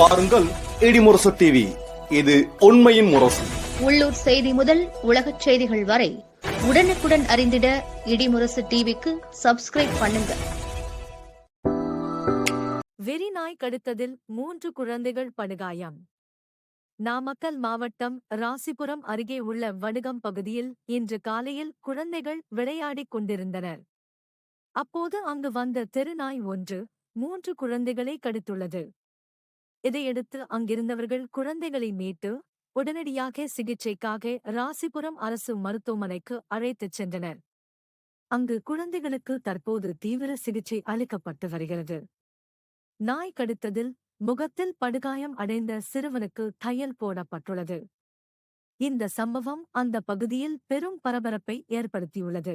பாருங்கள் இடிமுரசு டிவி இது உண்மையின் முரசு. உள்ளூர் செய்தி முதல் உலகச் செய்திகள் வரை உடனுக்குடன் அறிந்திட இடிமுரசு டிவிக்கு சப்ஸ்கிரைப் பண்ணுங்க. வெறிநாய் கடுத்ததில் மூன்று குழந்தைகள் படுகாயம். நாமக்கல் மாவட்டம் ராசிபுரம் அருகே உள்ள வடுகம் பகுதியில் இன்று காலையில் குழந்தைகள் விளையாடிக் கொண்டிருந்தனர். அப்போது அங்கு வந்த தெருநாய் ஒன்று மூன்று குழந்தைகளை கடித்துள்ளது. இதையடுத்து அங்கிருந்தவர்கள் குழந்தைகளை மீட்டு உடனடியாக சிகிச்சைக்காக ராசிபுரம் அரசு மருத்துவமனைக்கு அழைத்துச் சென்றனர். அங்கு குழந்தைகளுக்கு தற்போது தீவிர சிகிச்சை அளிக்கப்பட்டு வருகிறது. நாய் கடித்ததில் முகத்தில் படுகாயம் அடைந்த சிறுவனுக்கு தையல் போடப்பட்டுள்ளது. இந்த சம்பவம் அந்த பகுதியில் பெரும் பரபரப்பை ஏற்படுத்தியுள்ளது.